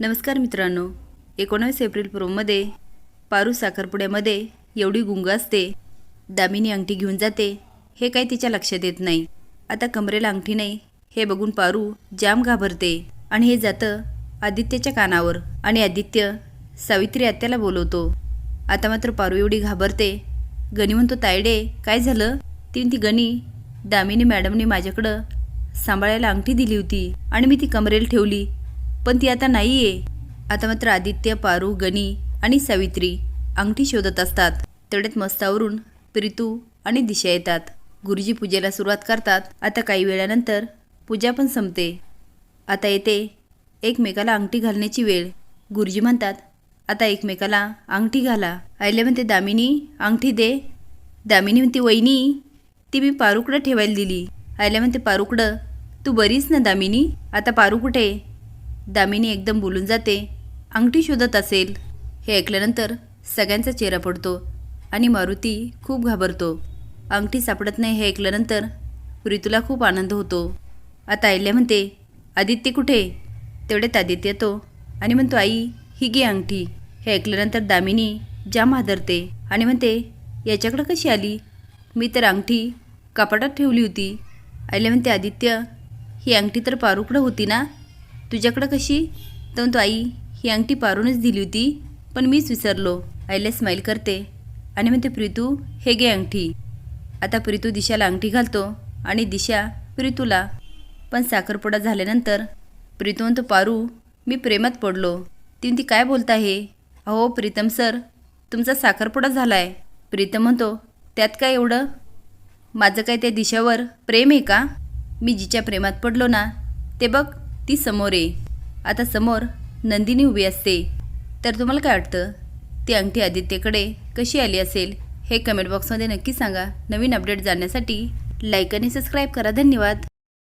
नमस्कार मित्रांनो. एकोणावीस एप्रिल प्रोमध्ये पारू साखरपुड्यामध्ये एवढी गुंग असते. दामिनी अंगठी घेऊन जाते. हे काही तिच्या लक्षात येत नाही. आता कमरेला अंगठी नाही. हे बघून पारू जाम घाबरते. आणि हे जातं आदित्यच्या कानावर. आणि आदित्य सावित्री आत्याला बोलवतो. आता मात्र पारू एवढी घाबरते. गणी म्हणतो तायडे काय झालं? ती ती गणी दामिनी मॅडमने माझ्याकडं सांभाळायला अंगठी दिली होती. आणि मी ती कमरेला ठेवली. पण ती आता नाही आहे आता मात्र आदित्य पारू गणी आणि सावित्री अंगठी शोधत असतात. तेवढ्यात मस्तावरून प्रीतू आणि दिशा येतात. गुरुजी पूजेला सुरुवात करतात. आता काही वेळानंतर पूजा पण संपते. आता येते एकमेकाला अंगठी घालण्याची वेळ. गुरुजी म्हणतात आता एकमेकाला अंगठी घाला. आईला म्हणते दामिनी अंगठी दे. दामिनी म्हणते वहिनी ती मी पारूकडं ठेवायला दिली. आईला म्हणते पारूकडं? तू बरीच ना दामिनी. आता पारू कुठे? दामिनी एकदम बोलून जाते. अंगठी शोधत असेल. हे ऐकल्यानंतर सगळ्यांचा चेहरा पडतो आणि मारुती खूप घाबरतो. अंगठी सापडत नाही हे ऐकल्यानंतर प्रीतूला खूप आनंद होतो. आता आईल्या म्हणते आदित्य कुठे? तेवढ्यात आदित्य येतो आणि म्हणतो आई ही घे अंगठी. हे ऐकल्यानंतर दामिनी जाम हादरते आणि म्हणते याच्याकडं कशी आली? मी तर अंगठी कपाटात ठेवली होती. आईला म्हणते आदित्य ही अंगठी तर पारूकडं होती ना? तुझ्याकडं कशी? तर म्हणतो आई ही अंगठी पारूनच दिली होती पण मीच विसरलो. आईला स्माईल करते. आणि म्हणते प्रीतू हे घे अंगठी. आता प्रीतू दिशाला अंगठी घालतो आणि दिशा प्रीतूला. पण साखरपुडा झाल्यानंतर प्रीतू म्हणतो पारू मी प्रेमात पडलो. ती ती काय बोलत आहे अहो प्रीतम सर तुमचा साखरपुडा झाला आहे प्रीतम म्हणतो त्यात काय एवढं? माझं काय त्या दिशावर प्रेम आहे का? मी जिच्या प्रेमात पडलो ना ते बघ ती समोर आहे आता समोर नंदिनी उभी असते. तर तुम्हाला काय वाटतं? ती अंगठी आदित्यकडे कशी आली असेल? हे कमेंट बॉक्समध्ये नक्की सांगा. नवीन अपडेट जाणण्यासाठी लाईक आणि सबस्क्राईब करा. धन्यवाद.